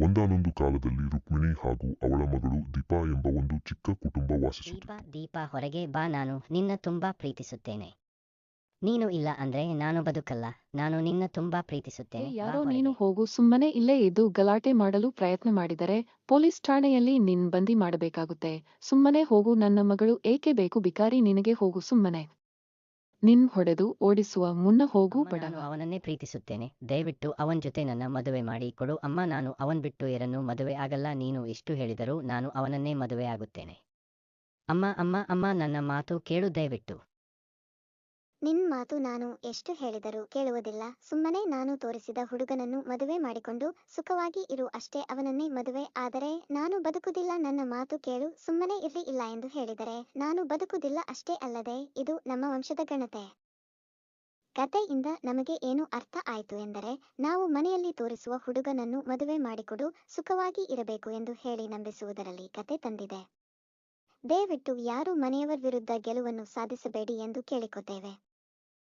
ಒಂದಾನೊಂದು ಕಾಲದಲ್ಲಿ ರುಕ್ಮಿಣಿ ಹಾಗೂ ಅವಳ ಮಗಳು ದೀಪಾ ಎಂಬ ಒಂದು ಚಿಕ್ಕ ಕುಟುಂಬ ದೀಪ ವಾಸಿಸುತ್ತಿತ್ತು. ದೀಪಾ ಹೊರಗೆ ಬಾ ನಾನು ನಿನ್ನ ತುಂಬಾ ಪ್ರೀತಿಸುತ್ತೇನೆ. ನೀನು ಇಲ್ಲ ಅಂದ್ರೆ ನಾನು ಬದುಕಲ್ಲ ನಾನು ನಿನ್ನ ತುಂಬಾ ಏ, ಪ್ರೀತಿಸುತ್ತೇನೆ ಬಾ ಯಾರೋ ಹೊರಗೆ. ನೀನು ಹೋಗು ಸುಮ್ಮನೆ ಇಲ್ಲೇ ಇದ್ದು ಗಲಾಟೆ ಮಾಡಲು ಪ್ರಯತ್ನ ಮಾಡಿದರೆ ಪೊಲೀಸ್ ಠಾಣೆಯಲ್ಲಿ ನಿನ್ ಬಂದಿ ಮಾಡಬೇಕಾಗುತ್ತೆ. ಸುಮ್ಮನೆ ಹೋಗು ನನ್ನ ಮಗಳು ಏಕೆ ಬೇಕು ಬಿಕಾರಿ ನಿನಗೆ ಹೋಗು ಸುಮ್ಮನೆ. ನಿನ್ ಹೊಡೆದು ಓಡಿಸುವ ಮುನ್ನ ಹೋಗು ಅಮ್ಮ, ನಾನು ಅವನನ್ನೇ ಪ್ರೀತಿಸುತ್ತೇನೆ. ದಯವಿಟ್ಟು ಅವನ್ ಜೊತೆ ನನ್ನ ಮದುವೆ ಮಾಡಿ ಕೊಡು. ಅಮ್ಮ ನಾನು ಅವನ್ ಬಿಟ್ಟು ಎರನ್ನು ಮದುವೆ ಆಗಲ್ಲ. ನೀನು ಎಷ್ಟು ಹೇಳಿದರೂ ನಾನು ಅವನನ್ನೇ ಮದುವೆ ಆಗುತ್ತೇನೆ. ಅಮ್ಮ ಅಮ್ಮ ಅಮ್ಮ ನನ್ನ ಮಾತು ಕೇಳು ದಯವಿಟ್ಟು. ನಿನ್ ಮಾತು ನಾನು ಎಷ್ಟು ಹೇಳಿದರೂ ಕೇಳುವುದಿಲ್ಲ. ಸುಮ್ಮನೆ ನಾನು ತೋರಿಸಿದ ಹುಡುಗನನ್ನು ಮದುವೆ ಮಾಡಿಕೊಂಡು ಸುಖವಾಗಿ ಇರು ಅಷ್ಟೇ ಅವನನ್ನೇ ಮದುವೆ. ಆದರೆ ನಾನು ಬದುಕುದಿಲ್ಲ ನನ್ನ ಮಾತು ಕೇಳು. ಸುಮ್ಮನೆ ಇರ್ಲಿ ಇಲ್ಲ ಎಂದು ಹೇಳಿದರೆ, ನಾನು ಬದುಕುದಿಲ್ಲ ಅಷ್ಟೇ ಅಲ್ಲದೆ ಇದು ನಮ್ಮ ವಂಶದ ಗಣತೆ. ಕತೆಯಿಂದ ನಮಗೆ ಏನು ಅರ್ಥ ಆಯಿತು ಎಂದರೆ, ನಾವು ಮನೆಯಲ್ಲಿ ತೋರಿಸುವ ಹುಡುಗನನ್ನು ಮದುವೆ ಮಾಡಿಕೊಡು, ಸುಖವಾಗಿ ಇರಬೇಕು ಎಂದು ಹೇಳಿ ನಂಬಿಸುವುದರಲ್ಲಿ ಕತೆ ತಂದಿದೆ. ದಯವಿಟ್ಟು ಯಾರು ಮನೆಯವರ ವಿರುದ್ಧ ಗೆಲುವನ್ನು ಸಾಧಿಸಬೇಡಿ ಎಂದು ಕೇಳಿಕೊತೇವೆ.